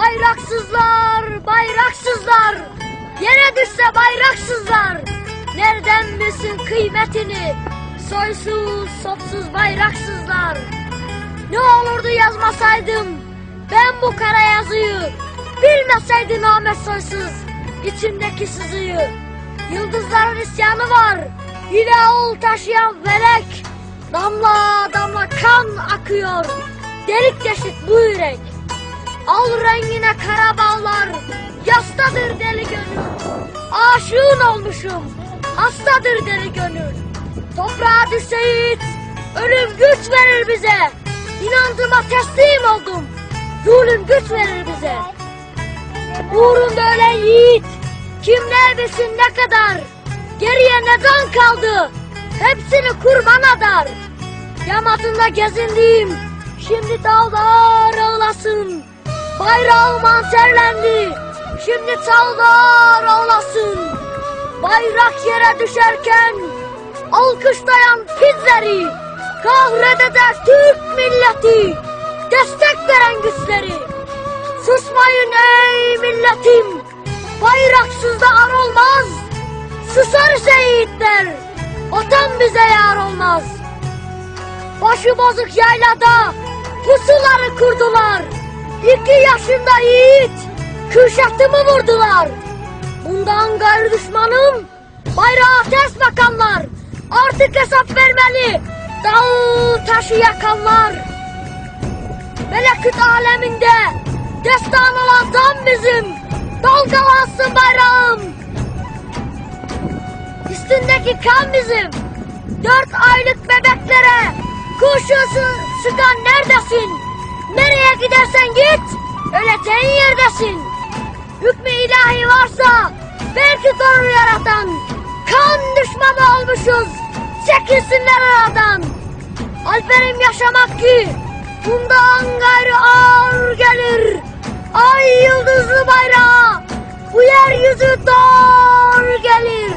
Bayraksızlar, bayraksızlar. Yere düşse bayraksızlar. Nereden bilsin kıymetini? Soysuz, sopsuz bayraksızlar. Ne olurdu yazmasaydım ben bu kara yazıyı. Bilmeseydim Ahmet Soysuz içimdeki sızıyı. Yıldızların isyanı var. Yine ol taşıyan felek. Damla damla kan akıyor. Delik deşik bu yürek. Al rengine kara bağlar. Yastadır deli gönül. Aşığın olmuşum. Hastadır deli gönül. Toprağa düşse yiğit. Ölüm güç verir bize. İnancıma teslim oldum. Zulüm güç verir bize. Uğrunda ölen yiğit. Kim ne bilsin ne kadar. Geriye ne can kaldı. Hepsini kurban adar. Yamatında gezindiğim. Şimdi dağlar ağlasın. Bayrağım hançerlendi. Şimdi çağlar ağlasın. Bayrak yere düşerken alkışlayan bizleri kahrededer Türk milleti. Destek veren güçleri. Susmayın ey milletim. Bayraksız da ar olmaz. Susar şehitler. Vatan bize yar olmaz. Başı bozuk yaylada pusuları kurdular. İki yaşında yiğit Kürşat'ımı vurdular. Bundan gayrı düşmanım bayrağa ters bakanlar. Artık hesap vermeli dağı taşı yakanlar. Melekut aleminde destan olan zam bizim. Dalgalansın bayrağım. Üstündeki kan bizim. Dört aylık bebeklere kurşun sıkan neredesin? Nereye gidersen git, öleceğin yerdesin. Hükmü ilahi varsa belki doğru yaratan. Kan düşmanı olmuşuz, çekilsinler aradan. Alperim yaşamak ki bundan gayrı ağır gelir. Ay yıldızlı bayrağı bu yeryüzü doğru gelir.